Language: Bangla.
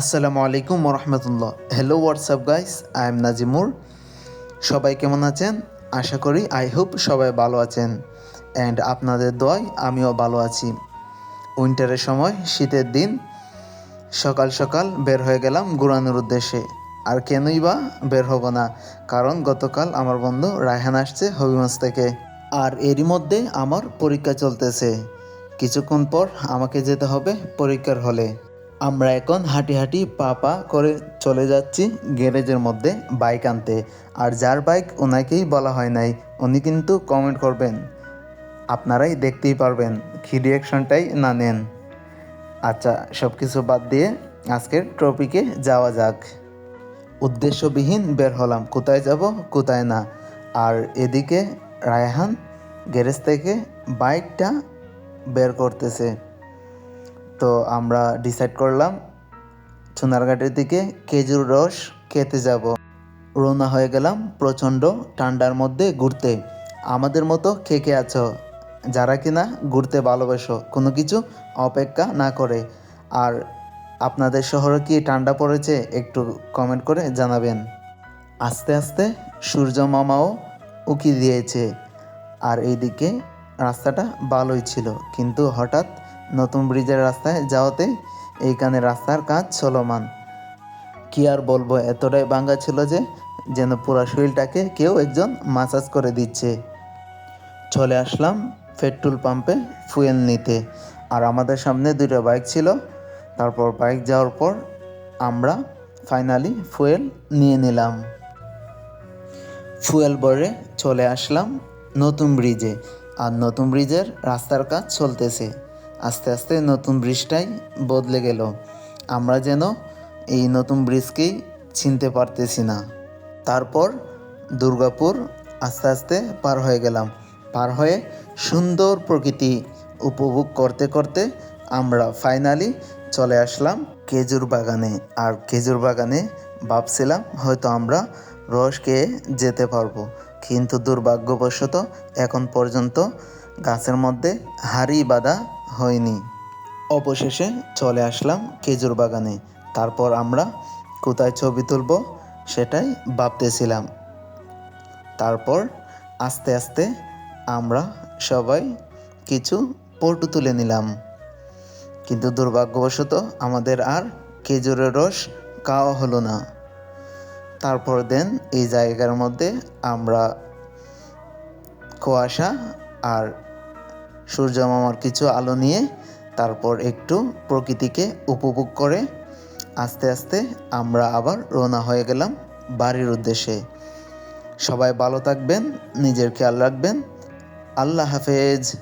আসসালামু আলাইকুম রহমতুল্লাহ hello WhatsApp guys I am Nazimur সবাই কেমন আছেন? আশা করি আই হোপ সবাই ভালো আছেন। অ্যান্ড আপনাদের দোয়ায় আমিও ভালো আছি। উইন্টারের সময়, শীতের দিন। সকাল সকাল বের হয়ে গেলাম ঘুরানোর উদ্দেশ্যে। আর কেনই বা বের হব না? কারণ গতকাল আমার বন্ধু রায়হান আসছে হবিগঞ্জ থেকে। আর এরই মধ্যে আমার পরীক্ষা চলতেছে। কিছুক্ষণ পর আমাকে যেতে হবে পরীক্ষার হলে। আমরা এখন হাঁটি হাঁটি পা পা করে চলে যাচ্ছি গ্যারেজের মধ্যে বাইক আনতে। আর যার বাইক ওনাকেই বলা হয় নাই, উনি কিন্তু কমেন্ট করবেন। আপনারাই দেখতেই পারবেন, কি রিয়াকশনটাই না নেন। আচ্ছা সব কিছু বাদ দিয়ে আজকের টপিকে যাওয়া যাক। উদ্দেশ্যবিহীন বের হলাম, কোথায় যাব, কোথায় না। আর এদিকে রায়হান গ্যারেজ থেকে বাইকটা বের করতেছে। তো আমরা ডিসাইড করলাম সোনারঘাটের দিকে খেজুর রস খেতে যাব। রওনা হয়ে গেলাম প্রচণ্ড ঠান্ডার মধ্যে ঘুরতে। আমাদের মতো কে কে আছো? যারা কিনা ঘুরতে ভালোবাসো, কোনো কিছু অপেক্ষা না করে। আর আপনাদের শহরে কি ঠান্ডা পড়েছে একটু কমেন্ট করে জানাবেন। আস্তে আস্তে সূর্য মামাও উকি দিয়েছে। আর এইদিকে রাস্তাটা ভালোই ছিল, কিন্তু হঠাৎ নতুন ব্রিজের রাস্তায় যাওয়াতে এইখানে রাস্তার কাজ চলমান। কি আর বলব, এতটাই ভাঙ্গা ছিল যে, যেন পুরা শরীরটাকে কেউ একজন মাসাজ করে দিচ্ছে। চলে আসলাম পেট্রোল পাম্পে ফুয়েল নিতে। আর আমাদের সামনে দুটো বাইক ছিল। তারপর বাইক যাওয়ার পর আমরা ফাইনালি ফুয়েল নিয়ে নিলাম। ফুয়েল ভরে চলে আসলাম নতুন ব্রিজে আর নতুন ব্রিজের রাস্তার কাজ চলতেছে। আস্তে আস্তে নতুন ব্রিজটাই বদলে গেল। আমরা যেন এই নতুন ব্রিজকেই চিনতে পারতেছি না। তারপর দুর্গাপুর আস্তে আস্তে পার হয়ে গেলাম। পার হয়ে সুন্দর প্রকৃতি উপভোগ করতে করতে আমরা ফাইনালি চলে আসলাম খেজুর বাগানে। আর খেজুর বাগানে ভাবছিলাম হয়তো আমরা রস খেয়ে যেতে পারব। কিন্তু দুর্ভাগ্যবশত এখন পর্যন্ত গাছের মধ্যে হাড়ি বাঁধা হয়নি। অবশেষে চলে আসলাম খেজুর বাগানে। তারপর আমরা কোথায় ছবি তুলব সেটাই ভাবতেছিলাম। তারপর আস্তে আস্তে আমরা সবাই কিছু পটু তুলে নিলাম। কিন্তু দুর্ভাগ্যবশত আমাদের আর খেজুরের রস খাওয়া হলো না। তারপর দেন এই জায়গার মধ্যে আমরা কুয়াশা আর সূর্য মামার কিছু আলো নিয়ে তারপর একটু প্রকৃতিকে উপভোগ করে। আস্তে আস্তে আমরা আবার রওনা হয়ে গেলাম বাড়ির উদ্দেশ্যে। সবাই ভালো থাকবেন, নিজের খেয়াল রাখবেন। আল্লাহ হাফেজ।